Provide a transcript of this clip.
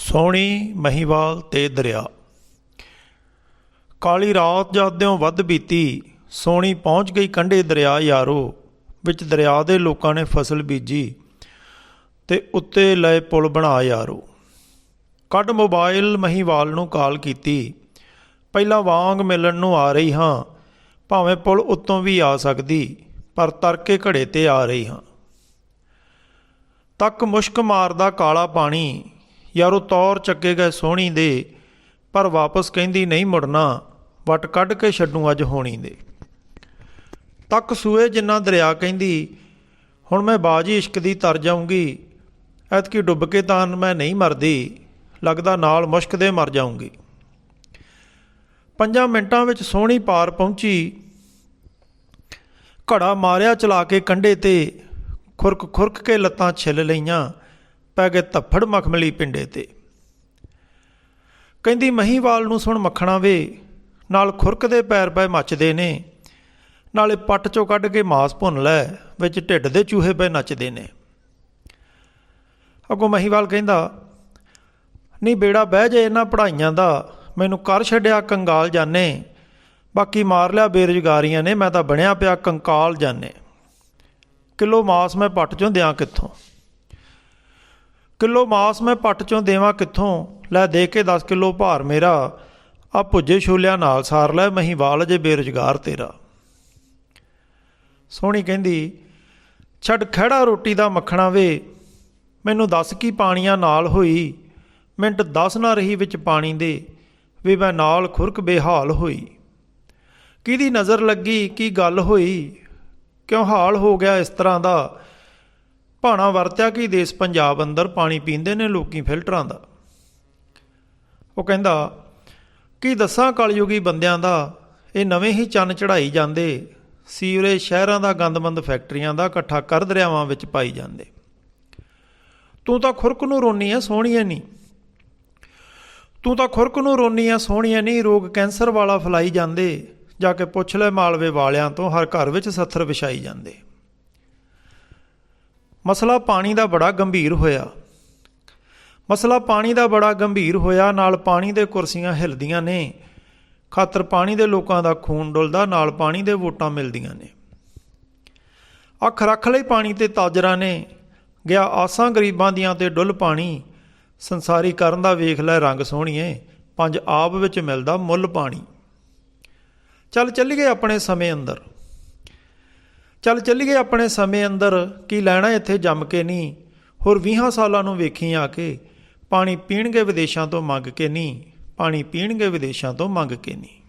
ਸੋਹਣੀ ਮਹੀਵਾਲ ਤੇ ਦਰਿਆ। ਕਾਲੀ ਰਾਤ ਜਾਂਦਿਓ ਵੱਧ ਬੀਤੀ, ਸੋਹਣੀ ਪਹੁੰਚ ਗਈ ਕੰਢੇ ਦਰਿਆ ਯਾਰੋ, ਵਿੱਚ ਦਰਿਆ ਦੇ ਲੋਕਾਂ ਨੇ ਫਸਲ ਬੀਜੀ ਤੇ ਉੱਤੇ ਲਏ ਪੁਲ ਬਣਾ ਯਾਰੋ। ਕੱਢ ਮੋਬਾਈਲ ਮਹੀਵਾਲ ਨੂੰ ਕਾਲ ਕੀਤੀ, ਪਹਿਲਾਂ ਵਾਂਗ ਮਿਲਣ ਨੂੰ ਆ ਰਹੀ ਹਾਂ, ਭਾਵੇਂ ਪੁਲ ਉੱਤੋਂ ਵੀ ਆ ਸਕਦੀ, ਪਰ ਤਰਕੇ ਘੜੇ ਤੇ ਆ ਰਹੀ ਹਾਂ। ਤੱਕ ਮੁਸ਼ਕ ਮਾਰਦਾ ਕਾਲਾ ਪਾਣੀ ਯਾਰੋ ਤੌਰ ਚੱਕੇ ਗਏ ਸੋਹਣੀ ਦੇ, ਪਰ ਵਾਪਸ ਕਹਿੰਦੀ ਨਹੀਂ ਮੁੜਨਾ, ਵਟ ਕੱਢ ਕੇ ਛੱਡੂ ਅੱਜ ਹੋਣੀ ਦੇ। ਤੱਕ ਸੂਏ ਜਿੰਨਾ ਦਰਿਆ ਕਹਿੰਦੀ, ਹੁਣ ਮੈਂ ਬਾਜੀ ਇਸ਼ਕ ਦੀ ਤਰ ਜਾਊਂਗੀ, ਐਤਕੀ ਡੁੱਬ ਕੇ ਤਾਂ ਮੈਂ ਨਹੀਂ ਮਰਦੀ, ਲੱਗਦਾ ਨਾਲ ਮੁਸ਼ਕ ਦੇ ਮਰ ਜਾਊਂਗੀ। ਪੰਜਾਂ ਮਿੰਟਾਂ ਵਿੱਚ ਸੋਹਣੀ ਪਾਰ ਪਹੁੰਚੀ, ਘੜਾ ਮਾਰਿਆ ਚਲਾ ਕੇ ਕੰਢੇ ਤੇ ਖੁਰਕ ਖੁਰਕ ਕੇ ਲੱਤਾਂ ਛਿੱਲ ਲਈਆਂ। ਪੈ ਗਏ ਧੱਫੜ ਮਖਮਲੀ ਪਿੰਡੇ ਤੇ। ਕਹਿੰਦੀ ਮਹੀਵਾਲ ਨੂੰ ਸੁਣ ਮੱਖਣਾ ਵੇ, ਨਾਲ ਖੁਰਕ ਦੇ ਪੈਰ ਪੈ ਮੱਚਦੇ ਨੇ, ਨਾਲੇ ਪੱਟ ਚੋਂ ਕੱਢ ਕੇ ਮਾਸ ਭੁੰਨ ਲੈ, ਵਿੱਚ ਢਿੱਡ ਦੇ ਚੂਹੇ ਪੈ ਨੱਚਦੇ ਨੇ। ਅੱਗੋਂ ਮਹੀਵਾਲ ਕਹਿੰਦਾ ਨਹੀਂ ਬੇੜਾ ਬਹਿ ਜੇ ਇਹਨਾਂ ਪੜਾਈਆਂ ਦਾ, ਮੈਨੂੰ ਕਰ ਛੱਡਿਆ ਕੰਗਾਲ ਜਾਣੇ ਬਾਕੀ ਮਾਰ ਲਿਆ ਬੇਰੁਜ਼ਗਾਰੀਆਂ ਨੇ, ਮੈਂ ਤਾਂ ਬਣਿਆ ਪਿਆ ਕੰਕਾਲ ਜਾਣੇ ਕਿਲੋ ਮਾਸ ਮੈਂ ਪੱਟ ਚੋਂ ਦਿਆਂ ਕਿੱਥੋਂ? ਕਿਲੋ ਮਾਸ ਮੈਂ ਪੱਟ ਚੋਂ ਦੇਵਾਂ ਕਿੱਥੋਂ? ਲੈ ਦੇ ਕੇ 10 ਕਿਲੋ ਭਾਰ ਮੇਰਾ। ਆ ਭੁੱਜੇ ਛੋਲਿਆਂ ਨਾਲ ਸਾਰ ਲੈ ਮਹੀਵਾਲ ਜੇ ਬੇਰੁਜ਼ਗਾਰ ਤੇਰਾ। ਸੋਹਣੀ ਕਹਿੰਦੀ, ਛੱਡ ਖੜਾ ਰੋਟੀ ਦਾ ਮੱਖਣਾ ਵੇ। ਮੈਨੂੰ ਦੱਸ ਕੀ ਪਾਣੀਆਂ ਨਾਲ ਹੋਈ। ਮਿੰਟ 10 ਨਾ ਰਹੀ ਵਿੱਚ ਪਾਣੀ ਦੇ। ਵੀ ਮੈਂ ਨਾਲ ਖੁਰਕ ਬੇਹਾਲ ਹੋਈ। ਕਿਹਦੀ ਨਜ਼ਰ ਲੱਗੀ, ਕੀ ਗੱਲ ਹੋਈ? ਕਿਉਂ ਹਾਲ ਹੋ ਗਿਆ ਇਸ ਤਰ੍ਹਾਂ ਦਾ? ਭਾਣਾ ਵਰਤਿਆ ਕਿ ਦੇਸ਼ ਪੰਜਾਬ ਅੰਦਰ ਪਾਣੀ ਪੀਂਦੇ ਨੇ ਲੋਕੀ ਫਿਲਟਰਾਂ ਦਾ? ਉਹ ਕਹਿੰਦਾ, ਕਿ ਦੱਸਾਂ ਕਲਯੁਗੀ ਬੰਦਿਆਂ ਦਾ? ਇਹ ਨਵੇਂ ਹੀ ਚੰਨ ਚੜਾਈ ਜਾਂਦੇ, ਸੀਵਰੇਜ ਸ਼ਹਿਰਾਂ ਦਾ ਗੰਦਮੰਦ ਫੈਕਟਰੀਆਂ ਦਾ ਇਕੱਠਾ ਕਰ ਦਰਿਆਵਾਂ ਵਿੱਚ ਪਾਈ ਜਾਂਦੇ। ਤੂੰ ਤਾਂ ਖੁਰਕ ਨੂੰ ਰੋਨੀ ਐ ਸੋਹਣੀਏ ਨਹੀਂ ਤੂੰ ਤਾਂ ਖੁਰਕ ਨੂੰ ਰੋਨੀ ਐ ਸੋਹਣੀਏ ਨਹੀਂ ਰੋਗ ਕੈਂਸਰ ਵਾਲਾ ਫਲਾਈ ਜਾਂਦੇ, ਜਾ ਕੇ ਪੁੱਛ ਲੈ ਮਾਲਵੇ ਵਾਲਿਆਂ ਤੋਂ ਹਰ ਘਰ ਵਿੱਚ ਸੱਥਰ ਵਿਛਾਈ ਜਾਂਦੇ। ਮਸਲਾ ਪਾਣੀ ਦਾ ਬੜਾ ਗੰਭੀਰ ਹੋਇਆ। ਮਸਲਾ ਪਾਣੀ ਦਾ ਬੜਾ ਗੰਭੀਰ ਹੋਇਆ, ਨਾਲ ਪਾਣੀ ਦੇ ਕੁਰਸੀਆਂ ਹਿਲਦੀਆਂ ਨੇ। ਖਾਤਰ ਪਾਣੀ ਦੇ ਲੋਕਾਂ ਦਾ ਖੂਨ ਡੁੱਲਦਾ, ਨਾਲ ਪਾਣੀ ਦੇ ਵੋਟਾਂ ਮਿਲਦੀਆਂ ਨੇ। ਅੱਖ ਰੱਖ ਲਈ ਪਾਣੀ ਤੇ ਤਾਜਰਾਂ ਨੇ। ਗਿਆ ਆਸਾਂ ਗਰੀਬਾਂ ਦੀਆਂ ਤੇ ਡੁੱਲ ਪਾਣੀ। ਸੰਸਾਰੀ ਕਰਨ ਦਾ ਵੇਖ ਲੈ ਰੰਗ ਸੋਹਣੀਏ, ਪੰਜ ਆਪ ਵਿੱਚ ਮਿਲਦਾ ਮੁੱਲ ਪਾਣੀ। ਚੱਲ ਚੱਲੀਏ ਆਪਣੇ ਸਮੇਂ ਅੰਦਰ। ਚੱਲ ਚੱਲੀਏ ਆਪਣੇ ਸਮੇਂ ਅੰਦਰ, ਕੀ ਲੈਣਾ ਇੱਥੇ ਜੰਮ ਕੇ ਨਹੀਂ ਹੋਰ 20 ਸਾਲਾਂ ਨੂੰ ਵੇਖੀ ਆ ਕੇ, ਪਾਣੀ ਪੀਣਗੇ ਵਿਦੇਸ਼ਾਂ ਤੋਂ ਮੰਗ ਕੇ ਨਹੀਂ ਪਾਣੀ ਪੀਣਗੇ ਵਿਦੇਸ਼ਾਂ ਤੋਂ ਮੰਗ ਕੇ ਨਹੀਂ